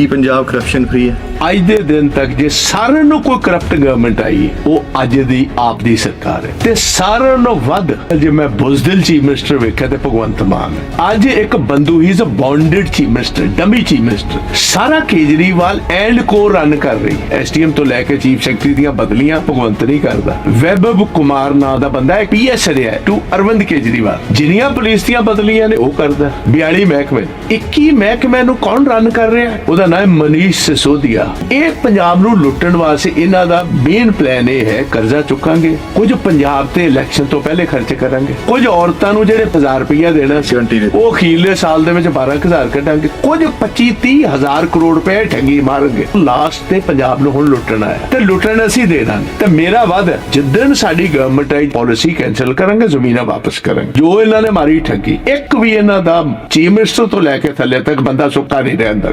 ਕੀ Punjab corruption free ਹੈ? ਅੱਜ ਦੇ ਦਿਨ ਤੱਕ ਜੇ ਸਾਰਿਆਂ ਨੂੰ ਕੋਈ ਕਰਪਟ ਗਵਰਨਮੈਂਟ ਆਈ, ਉਹ ਅੱਜ ਦੀ ਆਪ ਦੀ ਸਰਕਾਰ ਹੈ। ਤੇ ਸਾਰਿਆਂ ਨੂੰ ਵੱਧ, ਜੇ ਮੈਂ ਬੁਜ਼ਦਿਲ ਚੀਫ ਮਿਨਿਸਟਰ ਵੇਖਿਆ ਤੇ ਭਗਵੰਤ ਮਾਨ ਅੱਜ ਇੱਕ ਬੰਦੂ ਹੀ is a bonded chief minister dummy chief minister. ਸਾਰਾ ਕੇਜਰੀਵਾਲ ਐਂਡ ਕੋ ਰਨ ਕਰ ਰਹੀ ਐਸਟੀਐਮ ਤੋਂ ਲੈ ਕੇ ਚੀਫ ਸੈਕਟਰੀ ਦੀਆਂ ਬਦਲੀਆਂ ਭਗਵੰਤ ਨਹੀਂ ਕਰਦਾ। ਵੈਭਵ ਕੁਮਾਰ ਨਾਂ ਦਾ ਬੰਦਾ ਹੈ ਪੀਐਸ ਰਿਹਾ ਟੂ ਅਰਵਿੰਦ ਕੇਜਰੀਵਾਲ। ਜਿੰਨੀਆਂ ਪੁਲਿਸ ਦੀਆਂ ਬਦਲੀਆਂ ਨੇ, ਉਹ ਕਰਦਾ। 42 ਮਹਿਕਮੇ। 21 ਮਹਿਕਮੇ ਨੂੰ ਕੌਣ ਰਨ ਕਰ ਰਿਹਾ ਉਹਦਾ ਨਾਮ ਹੈ ਮਨੀਸ਼ ਸਿਸੋਦੀਆ ਇਹ ਪੰਜਾਬ ਨੂੰ ਲੁੱਟਣ ਵਾਸਤੇ ਇਹਨਾਂ ਦਾ ਮੇਨ ਪਲਾਨ ਇਹ ਹੈ ਕਰਜ਼ਾ ਚੁੱਕਾਂਗੇ। ਕੁਝ ਪੰਜਾਬ ਤੇ ਇਲੈਕਸ਼ਨ ਤੋਂ ਪਹਿਲੇ ਖਰਚ ਕਰਾਂਗੇ। ਕੁਝ ਔਰਤਾਂ ਨੂੰ ਜਿਹੜੇ 1000 ਰੁਪਇਆ ਦੇਣਾ ਸੀ 70 ਦੇ। ਉਹ ਅਖੀਰਲੇ ਸਾਲ ਦੇ ਵਿੱਚ 12000 ਕੱਢਾਂਗੇ। ਕੁਝ 25 30 ਹਜ਼ਾਰ ਕਰੋੜ ਰੁਪਏ ਠੱਗੀ ਮਾਰਾਂਗੇ। ਲਾਸਟ ਤੇ ਪੰਜਾਬ ਨੂੰ ਹੁਣ ਲੁੱਟਣਾ ਹੈ। ਤੇ ਲੁੱਟਣ ਅਸੀਂ ਦੇਣਾ ਤੇ ਮੇਰਾ ਵਾਅਦਾ ਹੈ, ਜਿੱਦਣ ਸਾਡੀ ਗਵਰਨਮੈਂਟ ਆਈ ਪਾਲਿਸੀ ਕੈਨਸਲ ਕਰਾਂਗੇ ਜ਼ਮੀਨਾਂ ਵਾਪਸ ਕਰਾਂਗੇ। ਜੋ ਇਹਨਾਂ ਨੇ ਮਾਰੀ ਠੱਗੀ ਇੱਕ ਵੀ ਇਹਨਾਂ ਦਾ ਚੀਫ ਮਿਨਿਸਟਰ ਤੋਂ ਲੈ ਕੇ ਥੱਲੇ ਤੱਕ ਬੰਦਾ ਸੁੱਤਾ ਨਹੀਂ ਰਹਿੰਦਾ।